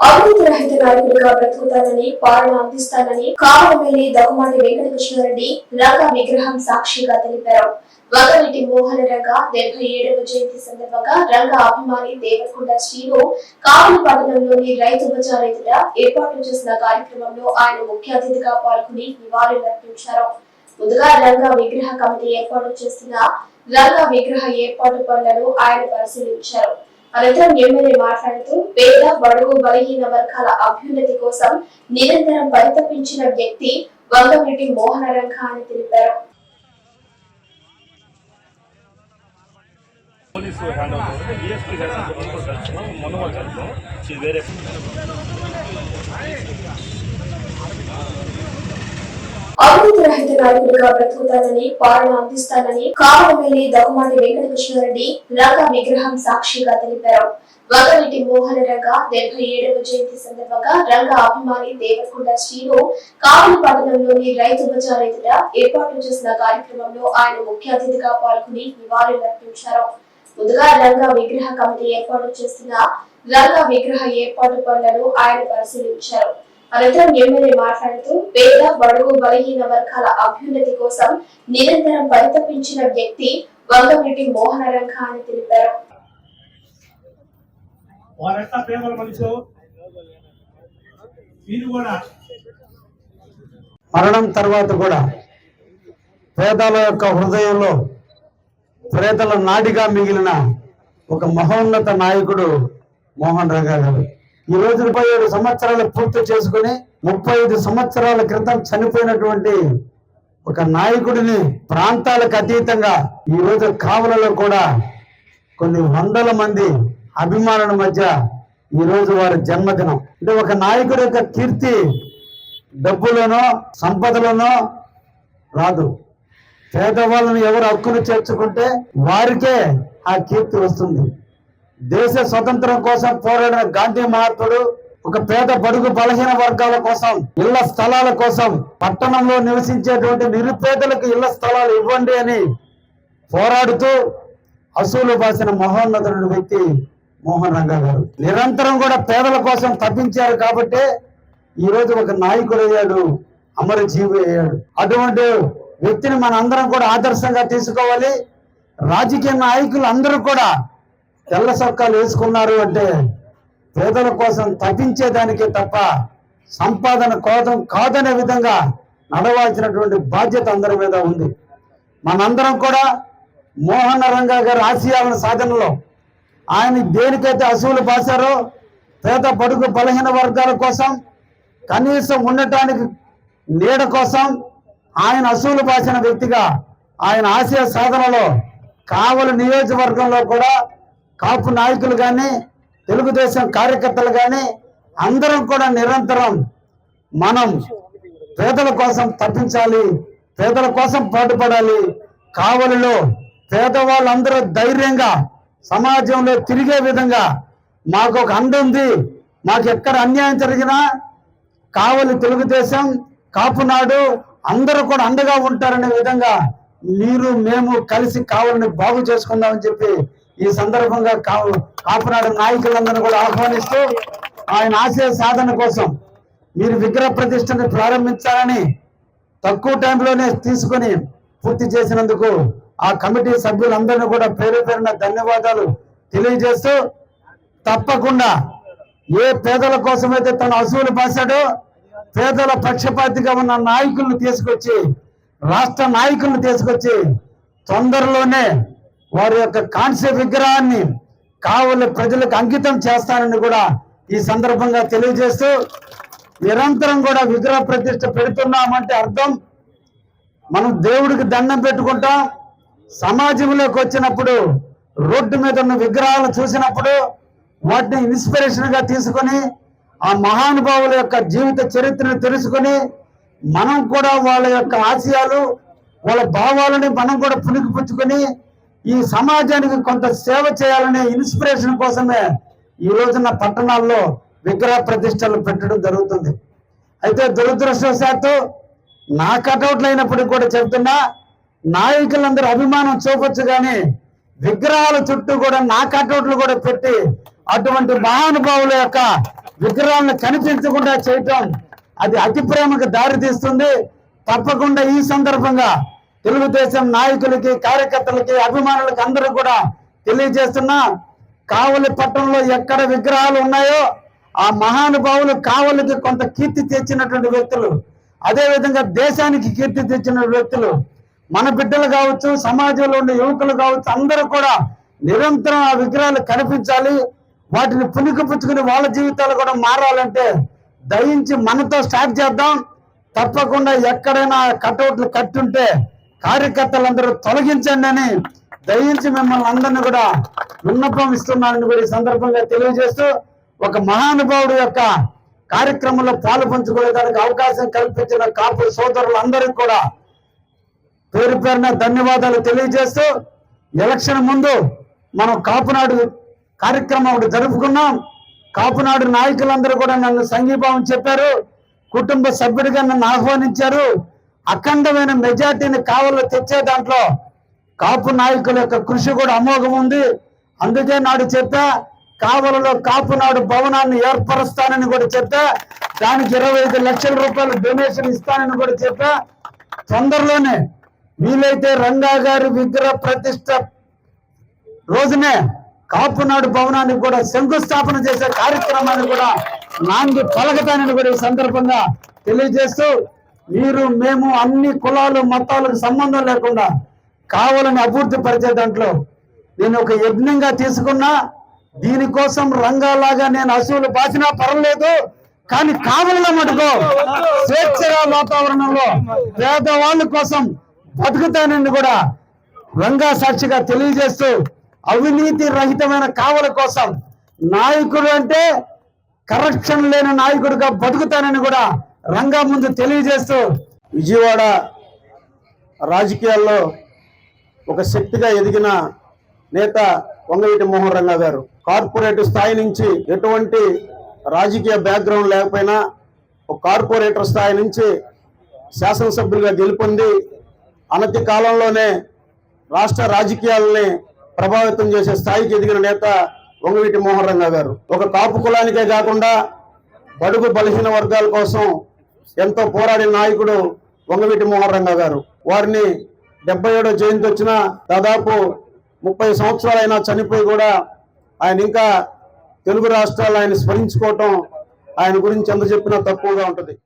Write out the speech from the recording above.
అవినీతి రహిత నాయకుడిగా బ్రతుకుతానని పాలన అందిస్తానని కావలమేలి దగ్గుమాటి వెంకటకృష్ణారెడ్డి రంగ విగ్రహం సాక్షిగా తెలిపారు. వగవీటి మోహన రంగ డెబ్బై ఏడవ జయంతి సందర్భంగా రంగ అభిమాని దేవరకొండ శ్రీను కావలి పట్టణంలోని రైతు బజార్ ఎదుట ఏర్పాటు చేసిన కార్యక్రమంలో ఆయన ముఖ్య అతిథిగా పాల్గొని నివాళులర్పించారు ముందుగా రంగ విగ్రహ కమిటీ ఏర్పాటు చేసిన రంగ విగ్రహ ఏర్పాటు పనులను ఆయన పరిశీలించారు. అనంతరం ఎమ్మెల్యే మాట్లాడుతూ పేద బడుగు బలహీన వర్గాల అభ్యున్నతి కోసం నిరంతరం పరితపించిన వ్యక్తి వంగవీటి మోహనరంగ అని తెలిపారు. పోలీసు హ్యాండ్ ఓవర్ డిఎస్పీ గారు కలిసాం మొన్న వాళ్ళు వేరే అవినీతి రహిత నాయకుడిగా బ్రతుకుతానని పాలన అందిస్తానని కావలమేలి దగ్గుమాటి వెంకటకృష్ణారెడ్డి లంక విగ్రహం సాక్షిగా తెలిపారు. వగవీటి మోహన రంగ డెబ్బై ఏడవ జయంతి సందర్భంగా రంగ అభిమాని దేవరకొండ శ్రీను కావలి పట్టణంలోని రైతు బజార్ ఎదుట ఏర్పాటు చేసిన కార్యక్రమంలో ఆయన ముఖ్య అతిథిగా పాల్గొని నివాళులర్పించారు ముందుగా రంగ విగ్రహ కమిటీ ఏర్పాటు చేసిన రంగ విగ్రహ ఏర్పాటు పనులను ఆయన పరిశీలించారు. అనంతరం ఎమ్మెల్యే మాట్లాడుతూ పేద బడుగు బలహీన వర్గాల అభ్యున్నతి కోసం నిరంతరం పరితపించిన వ్యక్తి వంగవీటి మోహన రంగ అని తెలిపారు. వారెంతా పేదల మనిషి మీరు కూడా మరణం తర్వాత కూడా పేదల యొక్క హృదయంలో పేదల నాడిగా మిగిలిన ఒక మహోన్నత నాయకుడు మోహన్ రంగా గారు. ఈ రోజు ముప్పై ఏడు సంవత్సరాలు పూర్తి చేసుకుని ముప్పై ఐదు సంవత్సరాల క్రితం చనిపోయినటువంటి ఒక నాయకుడిని ప్రాంతాలకు అతీతంగా ఈ రోజు కావలలో కూడా కొన్ని వందల మంది అభిమానుల మధ్య ఈ రోజు వారి జన్మదినం. అంటే ఒక నాయకుడి యొక్క కీర్తి డబ్బులోనో సంపదలోనో రాదు. పేదవాళ్ళని ఎవరు హక్కును చేర్చుకుంటే వారికే ఆ కీర్తి వస్తుంది. దేశ స్వతంత్రం కోసం పోరాడిన గాంధీ మహాత్ముడు ఒక పేద బడుగు బలహీన వర్గాల కోసం ఇళ్ళ స్థలాల కోసం పట్టణంలో నివసించేటువంటి నిరుపేదలకు ఇళ్ళ స్థలాలు ఇవ్వండి అని పోరాడుతూ అసూలు బాసిన మహోన్నతుడు వ్యక్తి మోహన్ రంగా గారు. నిరంతరం కూడా పేదల కోసం తప్పించారు కాబట్టి ఈ రోజు ఒక నాయకుడు అయ్యాడు అమరజీవి అయ్యాడు. అటువంటి వ్యక్తిని మన అందరం కూడా ఆదర్శంగా తీసుకోవాలి. రాజకీయ నాయకులు అందరూ కూడా తెల్ల సొక్కాలు వేసుకున్నారు అంటే పేదల కోసం తప్పించేదానికే తప్ప సంపాదన కోసం కాదనే విధంగా నడవాల్సినటువంటి బాధ్యత అందరి మీద ఉంది. మనందరం కూడా మోహన రంగా గారి ఆశయాల సాధనలో ఆయన దేనికైతే అసూలు పాశారో పేద బడుగు బలహీన వర్గాల కోసం కనీసం ఉండటానికి నీడ కోసం ఆయన అసూలు పాసిన వ్యక్తిగా ఆయన ఆశయ సాధనలో కావలి నియోజకవర్గంలో కూడా కాపు నాయకులు కానీ తెలుగుదేశం కార్యకర్తలు కానీ అందరం కూడా నిరంతరం మనం పేదల కోసం తప్పించాలి పేదల కోసం పాటుపడాలి. కావలిలో పేదవాళ్ళందరూ ధైర్యంగా సమాజంలో తిరిగే విధంగా మాకు ఒక అండ ఉంది. మాకు ఎక్కడ అన్యాయం జరిగినా కావలి తెలుగుదేశం కాపునాడు అందరూ కూడా అండగా ఉంటారనే విధంగా మీరు మేము కలిసి కావాలని బాగు చేసుకుందామని చెప్పి ఈ సందర్భంగా కావు కాపునాడు నాయకులందరూ కూడా ఆహ్వానిస్తూ ఆయన ఆశయ సాధన కోసం మీరు విగ్రహ ప్రతిష్టని ప్రారంభించాలని తక్కువ టైంలోనే తీసుకొని పూర్తి చేసినందుకు ఆ కమిటీ సభ్యులందరినీ కూడా పేరు పేరున ధన్యవాదాలు తెలియజేస్తూ తప్పకుండా ఏ పేదల కోసమైతే తన అసూలు పాశాడో పేదల పక్షపాతిగా ఉన్న నాయకులను తీసుకొచ్చి రాష్ట్ర నాయకులను తీసుకొచ్చి తొందరలోనే వారి యొక్క కాంస్య విగ్రహాన్ని కావలి ప్రజలకు అంకితం చేస్తానని కూడా ఈ సందర్భంగా తెలియజేస్తూ నిరంతరం కూడా విగ్రహ ప్రతిష్ట పెడుతున్నామంటే అర్థం మనం దేవుడికి దండం పెట్టుకుంటాం. సమాజంలోకి వచ్చినప్పుడు రోడ్డు మీద ఉన్న విగ్రహాలు చూసినప్పుడు వాటిని ఇన్స్పిరేషన్గా తీసుకొని ఆ మహానుభావుల యొక్క జీవిత చరిత్రను తెలుసుకొని మనం కూడా వాళ్ళ యొక్క ఆశయాలు వాళ్ళ భావాలని మనం కూడా పుణికిపుచ్చుకొని ఈ సమాజానికి కొంత సేవ చేయాలనే ఇన్స్పిరేషన్ కోసమే ఈ రోజున పట్టణాల్లో విగ్రహ ప్రతిష్టలు పెట్టడం జరుగుతుంది. అయితే దురదృష్టవశాత్తు నా కటౌట్లు అయినప్పటికీ కూడా చెప్తున్నా నాయకులందరూ అభిమానం చూపొచ్చు కానీ విగ్రహాల చుట్టూ కూడా నా కటౌట్లు కూడా పెట్టి అటువంటి మహానుభావుల యొక్క విగ్రహాలను కనిపించకుండా చేయటం అది అతి ప్రేమకు దారి తీస్తుంది తప్పకుండా ఈ సందర్భంగా తెలుగుదేశం నాయకులకి కార్యకర్తలకి అభిమానులకి అందరూ కూడా తెలియజేస్తున్నా కావలి పట్టణంలో ఎక్కడ విగ్రహాలు ఉన్నాయో ఆ మహానుభావులు కావలికి కొంత కీర్తి తెచ్చినటువంటి వ్యక్తులు. అదేవిధంగా దేశానికి కీర్తి తెచ్చిన వ్యక్తులు. మన బిడ్డలు కావచ్చు సమాజంలో ఉండే యువకులు కావచ్చు అందరూ కూడా నిరంతరం ఆ విగ్రహాలు కనిపించాలి. వాటిని పుణికి పుచ్చుకుని వాళ్ళ జీవితాలు కూడా మారాలంటే దయించి మనతో స్టార్ట్ చేద్దాం. తప్పకుండా ఎక్కడైనా కటౌట్లు కట్టుంటే కార్యకర్తలందరూ తొలగించండి అని దయించి మిమ్మల్ని అందరిని కూడా విన్నపం ఇస్తున్నారని కూడా ఈ సందర్భంగా తెలియజేస్తూ ఒక మహానుభావుడు యొక్క కార్యక్రమంలో పాలు పంచుకోవడానికి అవకాశం కల్పించిన కాపు సోదరులందరికీ కూడా పేరు పేరున ధన్యవాదాలు తెలియజేస్తూ ఎలక్షన్ ముందు మనం కాపునాడు కార్యక్రమం ఒకటి జరుపుకున్నాం. కాపునాడు నాయకులందరూ కూడా నన్ను సంఘీభావం చెప్పారు. కుటుంబ సభ్యుడిగా నన్ను ఆహ్వానించారు. అఖండమైన మెజార్టీని కావల్లో తెచ్చే దాంట్లో కాపు నాయకుల యొక్క కృషి కూడా అమోఘం ఉంది. అందుకే నాడు చెప్తా కావలలో కాపు నాడు భవనాన్ని ఏర్పరుస్తానని కూడా చెప్తా దానికి ఇరవై ఐదు లక్షల రూపాయలు డొనేషన్ ఇస్తానని కూడా చెప్పా. తొందరలోనే వీలైతే రంగా గారి విగ్రహ ప్రతిష్ట రోజునే కాపునాడు భవనానికి కూడా శంకుస్థాపన చేసే కార్యక్రమాన్ని కూడా నాంది పలకతానని కూడా ఈ సందర్భంగా తెలియజేస్తూ మీరు మేము అన్ని కులాలు మతాలకు సంబంధం లేకుండా కావాలని అభివృద్ధి పరిచే దాంట్లో నేను ఒక యజ్ఞంగా తీసుకున్నా దీనికోసం రంగాలాగా నేను అసూలు బాసినా పర్వాలేదు కానీ కావలిలో మటుకో స్వేచ్ఛగా వాతావరణంలో పేదవాళ్ళ కోసం బతుకుతానని కూడా రంగా సాక్షిగా తెలియజేస్తూ అవినీతి రహితమైన కావల కోసం నాయకుడు అంటే కరప్షన్ లేని నాయకుడిగా బతుకుతానని కూడా రంగా ముందు తెలియజేస్తూ విజయవాడ రాజకీయాల్లో ఒక శక్తిగా ఎదిగిన నేత వంగవీటి మోహన్ రంగా గారు. కార్పొరేట్ స్థాయి నుంచి ఎటువంటి రాజకీయ బ్యాక్గ్రౌండ్ లేకపోయినా ఒక కార్పొరేటర్ స్థాయి నుంచి శాసనసభ్యులుగా గెలుపొంది అనతి కాలంలోనే రాష్ట్ర రాజకీయాలని ప్రభావితం చేసే స్థాయికి ఎదిగిన నేత వంగవీటి మోహన్ రంగా గారు. ఒక కాపు కులానికే కాకుండా బడుగు బలహీన వర్గాల కోసం ఎంతో పోరాడిన నాయకుడు వంగవీటి మోహన్ గారు. వారిని డెబ్బై ఏడో జయంతి వచ్చిన దాదాపు ముప్పై సంవత్సరాలైనా చనిపోయి కూడా ఆయన ఇంకా తెలుగు రాష్ట్రాలు ఆయన స్మరించుకోవటం ఆయన గురించి ఎంత చెప్పినా తక్కువగా ఉంటుంది.